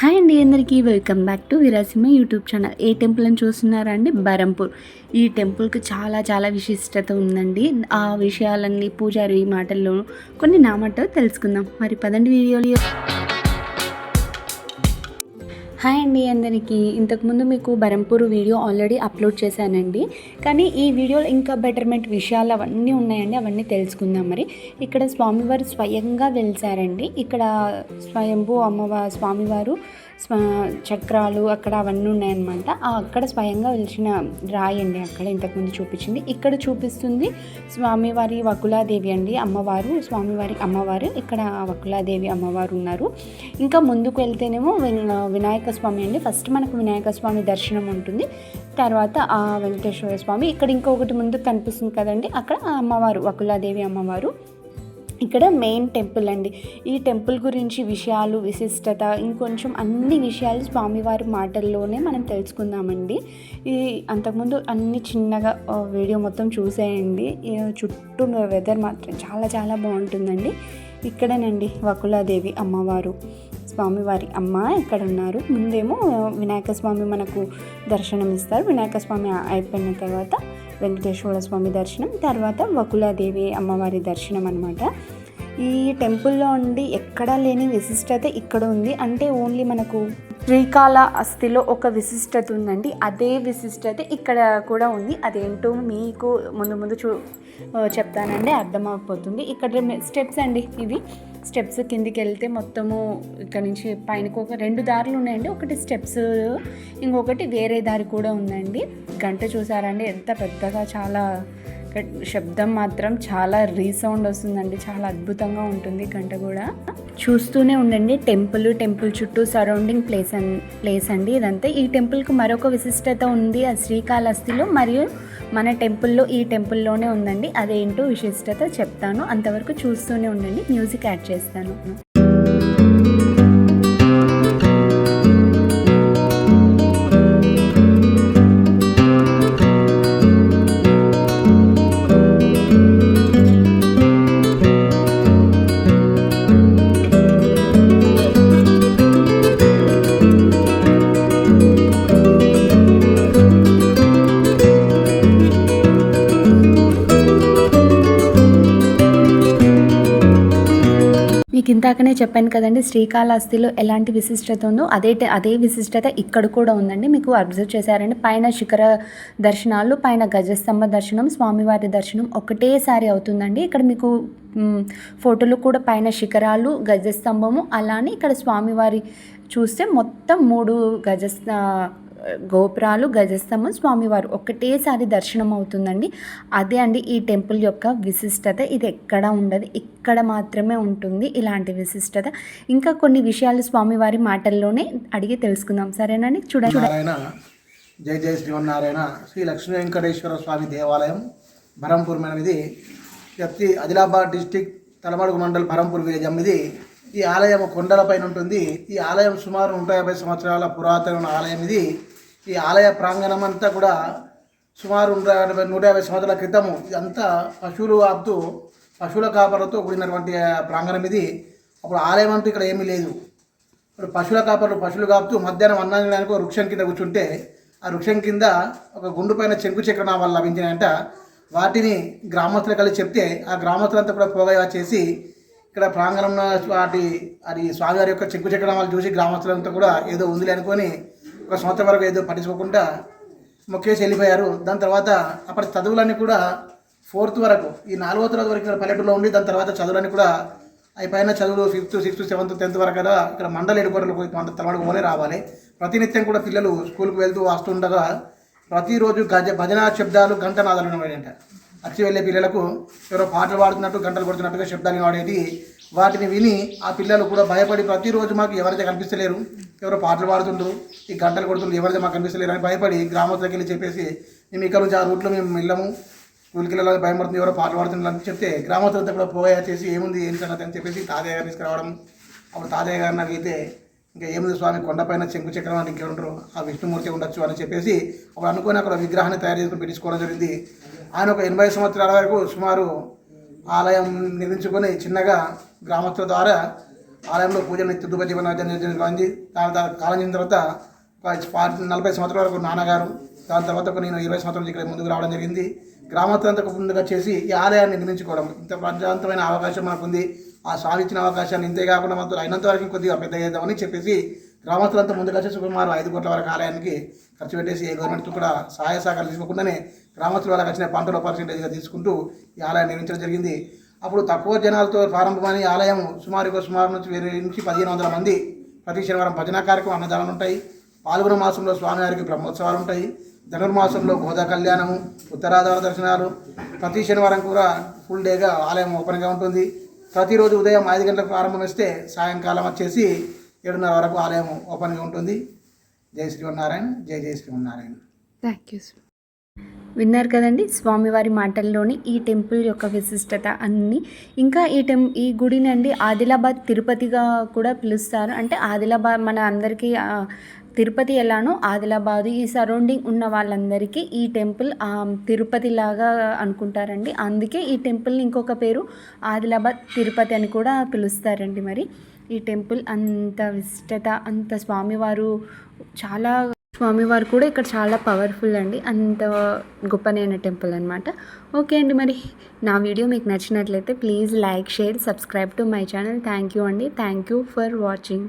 Hi అండి అందరికీ welcome back to విరాసిమ యూట్యూబ్ ఛానల్. ఏ టెంపుల్ అని చూస్తున్నారా అండి? బరంపూర్. ఈ టెంపుల్కి చాలా చాలా విశిష్టత ఉందండి. ఆ విషయాలన్నీ పూజారి మాటల్లో కొన్ని నా మాట తెలుసుకుందాం. మరి పదండి వీడియోలు. హాయ్ అండి అందరికీ. ఇంతకుముందు మీకు బరంపూర్ వీడియో ఆల్రెడీ అప్లోడ్ చేశానండి. కానీ ఈ వీడియోలో ఇంకా బెటర్మెంట్ విషయాలు అవన్నీ ఉన్నాయండి అవన్నీ తెలుసుకుందాం మరి. ఇక్కడ స్వామివారు స్వయంగా వెలిసారండి. ఇక్కడ స్వయంభూ అమ్మవారు స్వామివారు చక్రాలు అక్కడ అవన్నీ ఉన్నాయన్నమాట. అక్కడ స్వయంగా వెలిచిన రాయి అండి అక్కడ ఇంతకుముందు చూపించింది. ఇక్కడ చూపిస్తుంది స్వామివారి వకులాదేవి అండి అమ్మవారు. స్వామివారి అమ్మవారు ఇక్కడ వకులాదేవి అమ్మవారు ఉన్నారు. ఇంకా ముందుకు వెళ్తేనేమో వినాయక స్వామి అండి. ఫస్ట్ మనకు వినాయక స్వామి దర్శనం ఉంటుంది. తర్వాత ఆ వెంకటేశ్వర స్వామి. ఇక్కడ ఇంకొకటి ముందు కనిపిస్తుంది కదండి. అక్కడ అమ్మవారు వకులాదేవి అమ్మవారు. ఇక్కడ మెయిన్ టెంపుల్ అండి. ఈ టెంపుల్ గురించి విషయాలు విశిష్టత ఇంకొంచెం అన్ని విషయాలు స్వామివారి మాటల్లోనే మనం తెలుసుకుందామండి. ఈ అంతకుముందు అన్ని చిన్నగా వీడియో మొత్తం చూసేయండి. చుట్టూ వెదర్ మాత్రం చాలా చాలా బాగుంటుందండి. ఇక్కడనండి వకులాదేవి అమ్మవారు. స్వామివారి అమ్మ ఇక్కడ ఉన్నారు ముందేమో వినాయక స్వామి మనకు దర్శనం ఇస్తారు వినాయక స్వామి అయిపోయిన తర్వాత వెంకటేశ్వర స్వామి దర్శనం తర్వాత వకులాదేవి అమ్మవారి దర్శనం అనమాట ఈ టెంపుల్లో ఉండి ఎక్కడా లేని విశిష్టత ఇక్కడ ఉంది. అంటే ఓన్లీ మనకు శ్రీకాళ అస్థిలో ఒక విశిష్టత ఉందండి. అదే విశిష్టత ఇక్కడ కూడా ఉంది. అదేంటో మీకు ముందు ముందు చూ చెప్తానండి. అర్థమైపోతుంది ఇక్కడ స్టెప్స్ అండి ఇవి. స్టెప్స్ కిందికి వెళ్తే మొత్తము ఇక్కడ నుంచి పైనకు ఒక రెండు దారులు ఉన్నాయండి. ఒకటి స్టెప్స్ ఇంకొకటి వేరే దారి కూడా ఉందండి. గంట చూసారండి. ఎంత పెద్దగా చాలా శబ్దం మాత్రం చాలా రీసౌండ్ వస్తుందండి. చాలా అద్భుతంగా ఉంటుంది గంట కూడా. చూస్తూనే ఉండండి. టెంపుల్ టెంపుల్ చుట్టూ సరౌండింగ్ ప్లేస్ అన్ ప్లేస్ అండి ఇదంతా. ఈ టెంపుల్కి మరొక విశిష్టత ఉంది. ఆ శ్రీకాళహస్తిలో మరియు మన టెంపుల్లో ఈ టెంపుల్లోనే ఉందండి. అదేంటో విశిష్టత చెప్తాను. అంతవరకు చూస్తూనే ఉండండి. మ్యూజిక్ యాడ్ చేస్తాను. ఇందాకనే చెప్పాను కదండి శ్రీకాళహస్తిలో ఎలాంటి విశిష్టత ఉందో అదే అదే విశిష్టత ఇక్కడ కూడా ఉందండి. మీకు అబ్జర్వ్ చేశారండి. పైన శిఖర దర్శనాలు పైన గజస్తంభ దర్శనం స్వామివారి దర్శనం ఒకటేసారి అవుతుందండి. ఇక్కడ మీకు ఫోటోలు కూడా పైన శిఖరాలు గజస్తంభము అలానే ఇక్కడ స్వామివారి చూస్తే మొత్తం మూడు గజస్ గోపురాలు గజస్తంభం స్వామివారు ఒకటేసారి దర్శనం అవుతుందండి అదే అండి ఈ టెంపుల్ యొక్క విశిష్టత. ఇది ఎక్కడ ఉండదు ఇక్కడ మాత్రమే ఉంటుంది ఇలాంటి విశిష్టత. ఇంకా కొన్ని విషయాలు స్వామివారి మాటల్లోనే అడిగి తెలుసుకుందాం. సరేనండి? చూడండి జై శ్రీమన్నారాయణ శ్రీ లక్ష్మీ వెంకటేశ్వర స్వామి దేవాలయం భరంపూర్ మేడం ఇది. ఆదిలాబాద్ డిస్టిక్ తలమడుగు మండల్ భరంపూర్ విలేజ్ ఇది ఈ ఆలయం కొండలపైన ఉంటుంది. ఈ ఆలయం సుమారు నూట యాభై సంవత్సరాల పురాతన ఆలయం ఇది. ఈ ఆలయ ప్రాంగణం అంతా కూడా సుమారు నూట యాభై నూట యాభై సంవత్సరాల క్రితము ఇదంతా పశువులు ఆపుతూ పశువుల కాపర్లతో కూడినటువంటి ప్రాంగణం ఇది. అప్పుడు ఆలయం అంటూ ఇక్కడ ఏమీ లేదు. ఇప్పుడు పశువుల కాపర్లు పశువులు కాపుతూ మధ్యాహ్నం అన్నం తినడానికి ఒక వృక్షం కింద కూర్చుంటే ఆ వృక్షం కింద ఒక గుండు పైన చెంకు చక్రణ వాళ్ళు లభించినాయంట. వాటిని గ్రామస్తులు కలిసి చెప్తే ఆ గ్రామస్తులంతా కూడా పోగా చేసి ఇక్కడ ప్రాంగణంలో వాటి అది స్వామివారి యొక్క చెక్కు చక్రమాలు చూసి గ్రామస్తులంతా కూడా ఏదో ఉందిలే అనుకొని ఒక సంవత్సరం వరకు ఏదో పట్టించుకోకుండా మొక్కేసి వెళ్ళిపోయారు. దాని తర్వాత అప్పటి చదువులన్నీ కూడా ఫోర్త్ వరకు ఈ నాలుగో తరగతి వరకు ఇక్కడ పల్లెటూరులో ఉండి దాని తర్వాత చదువులన్నీ కూడా అవి పైన చదువులు ఫిఫ్త్ సిక్స్త్ సెవెంత్ టెన్త్ వరకు కదా ఇక్కడ మండల ఎడుకోవడానికి పోయి మండల తలవాడికి పోలే రావాలి. ప్రతినిత్యం కూడా పిల్లలు స్కూల్కి వెళ్తూ వస్తుండగా ప్రతిరోజు గజ భజన శబ్దాలు గంట నాదాలు ఉన్నాయంట వచ్చి వెళ్ళే పిల్లలకు ఎవరో పాటలు పాడుతున్నట్టు గంటలు కొడుతున్నట్టుగా శబ్దాలు వాడేది. వాటిని విని ఆ పిల్లలు కూడా భయపడి ప్రతిరోజు మాకు ఎవరైతే కనిపిస్తలేరు ఎవరో పాటలు పాడుతుండ్రు ఈ గంటలు కొడుతుండ్రు ఎవరైతే మాకు కనిపిస్తలేరు అని భయపడి గ్రామస్తులకి వెళ్ళి చెప్పేసి మేము ఇక్కడ నుంచి ఆ రూట్లో మేము వెళ్ళము స్కూల్కి భయపడుతుంది ఎవరో పాటలు పాడుతున్నారు అని చెప్తే గ్రామస్తులంతా కూడా పోయా చేసి ఏముంది ఏం సంగతి అని చెప్పేసి తాతయ్య తీసుకురావడం. అప్పుడు తాతయ్య నాకైతే ఇంకా ఏముంది స్వామి కొండపైన శంకు చక్రం అని ఇంకెవరు ఆ విష్ణుమూర్తి ఉండొచ్చు అని చెప్పేసి ఒక అనుకుని అక్కడ విగ్రహాన్ని తయారు చేసుకుని పెట్టించుకోవడం జరిగింది. ఆయన ఒక ఎనభై సంవత్సరాల వరకు సుమారు ఆలయం నిర్మించుకొని చిన్నగా గ్రామస్తుల ద్వారా ఆలయంలో పూజలు నిత్య ధూప జరిగింది. దాని కాలం చెందిన తర్వాత ఒక నలభై సంవత్సరాల వరకు నాన్నగారు దాని తర్వాత ఒక నేను ఇరవై సంవత్సరాలు ఇక్కడ ముందుకు రావడం జరిగింది. గ్రామస్తులంతా ముందుగా చేసి ఈ ఆలయాన్ని నిర్మించుకోవడం ఇంత ప్రశాంతమైన అవకాశం మనకు ఉంది ఆ స్వామి ఇచ్చిన అవకాశాన్ని ఇంతే కాకుండా మనతో అయినంత వరకు కొద్దిగా పెద్ద చేద్దామని చెప్పేసి గ్రామస్తులంతా ముందుకొచ్చి చేసి సుమారు ఐదు కోట్ల వరకు ఆలయానికి ఖర్చు పెట్టేసి ఏ గవర్నమెంట్ కూడా సహాయ సహకారాలు తీసుకోకుండానే గ్రామస్తుల వాళ్ళకి వచ్చిన పంటలో పర్సెంటేజ్గా తీసుకుంటూ ఈ ఆలయాన్ని నిర్మించడం జరిగింది. అప్పుడు తక్కువ జనాలతో ప్రారంభమైన ఆలయం సుమారు సుమారు నుంచి వెయ్యి నుంచి పదిహేను వందల మంది ప్రతి శనివారం భజన కార్యక్రమం అన్నదానాలు ఉంటాయి. పాల్గొన మాసంలో స్వామివారికి బ్రహ్మోత్సవాలు ఉంటాయి. ధనుర్మాసంలో గోదా కళ్యాణము ఉత్తరాధార దర్శనాలు. ప్రతి శనివారం కూడా ఫుల్ డేగా ఆలయం ఓపెన్గా ఉంటుంది. ప్రతిరోజు ఉదయం ఐదు గంటలకు ప్రారంభమిస్తే సాయంకాలం వచ్చేసి ఏడున్నర వరకు ఆలయం ఓపెన్గా ఉంటుంది. జై శ్రీమన్నారాయణ జై జై శ్రీమన్నారాయణ. థ్యాంక్ యూ విన్నారు కదండి స్వామివారి మాటల్లోని ఈ టెంపుల్ యొక్క విశిష్టత అన్నీ. ఇంకా ఈ టెం ఈ గుడినండి ఆదిలాబాద్ తిరుపతిగా కూడా పిలుస్తారు. అంటే ఆదిలాబాద్ మన అందరికీ తిరుపతి ఎలానో ఆదిలాబాద్ ఈ సరౌండింగ్ ఉన్న వాళ్ళందరికీ ఈ టెంపుల్ తిరుపతి లాగా అనుకుంటారండి. అందుకే ఈ టెంపుల్ని ఇంకొక పేరు ఆదిలాబాద్ తిరుపతి అని కూడా పిలుస్తారండి మరి. ఈ టెంపుల్ అంత విశిష్టత అంత స్వామివారు చాలా స్వామివారు కూడా ఇక్కడ చాలా పవర్ఫుల్ అండి. అంత గొప్పనైన టెంపుల్ అనమాట ఓకే అండి మరి నా వీడియో మీకు నచ్చినట్లయితే please like share subscribe to my channel. Thank you అండి. Thank you for watching.